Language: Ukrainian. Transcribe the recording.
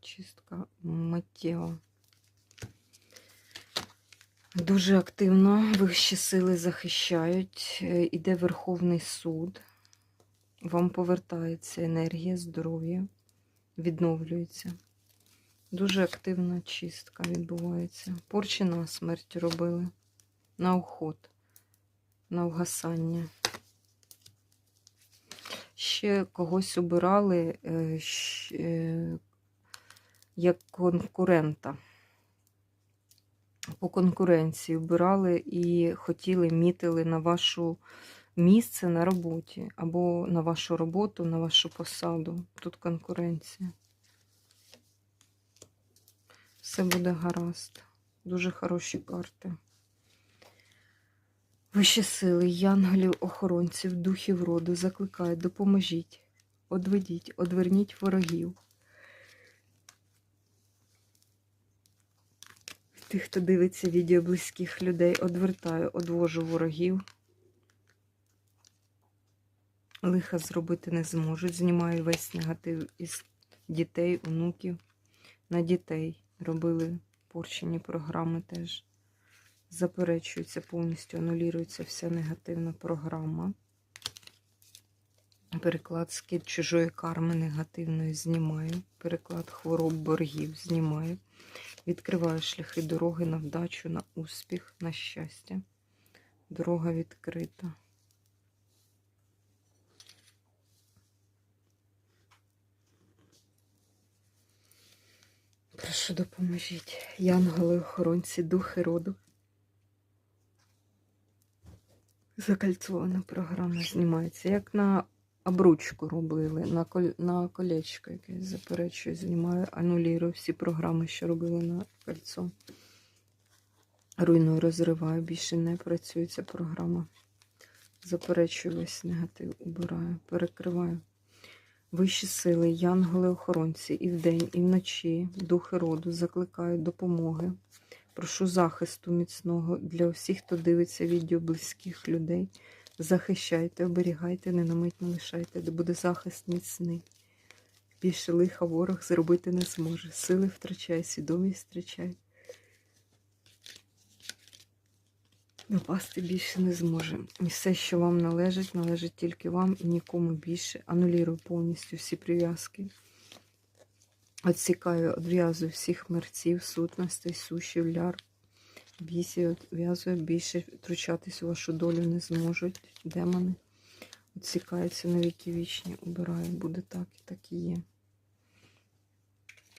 Чистка Матео. Дуже активно вищі сили захищають. Е, Іде Верховний суд. Вам повертається енергія, здоров'я, відновлюється. Дуже активна чистка відбувається. Порчі на смерть робили. На уход, на вгасання. Ще когось обирали е, як конкурента. По конкуренції обирали і хотіли, мітили на вашу місце на роботі, або на вашу роботу, на вашу посаду. Тут конкуренція. Все буде гаразд. Дуже хороші карти. Вищі сили, янголів, охоронців, духів роду закликають, допоможіть, одведіть, одверніть ворогів. Тих, хто дивиться відео близьких людей, одвертаю, одвожу ворогів. Лиха зробити не зможуть. Знімаю весь негатив із дітей, онуків. На дітей робили порчені програми теж. Заперечується повністю, анулюється вся негативна програма. Переклад скид чужої карми негативної знімаю. Переклад хвороб боргів знімаю. Відкриваю шляхи дороги на вдачу, на успіх, на щастя. Дорога відкрита. Прошу допоможіть. Янголи, охоронці, духи роду. Закальцована програма знімається. Як на обручку робили, на, коль... на колечко якесь заперечую, знімаю, анулірую всі програми, що робили на кольцо. Руйную, розриваю, більше не працює ця програма. Заперечую весь негатив, убираю, перекриваю. Вищі сили, янголи-охоронці і вдень, і вночі, духи роду закликають допомоги. Прошу захисту міцного для всіх, хто дивиться відео близьких людей. Захищайте, оберігайте, не не лишайте, де буде захист міцний. Більше лиха ворог зробити не зможе. Сили втрачай, свідомість втрачай. Напасти більше не зможе. І все, що вам належить, належить тільки вам і нікому більше. Анулірую повністю всі прив'язки. Отсікаю, одв'язую всіх мерців, сутностей, сушів, ляр, бісів, відв'язує, більше втручатись у вашу долю не зможуть. Демони. відсікаються на віки вічні, обирають, Буде так і так і є.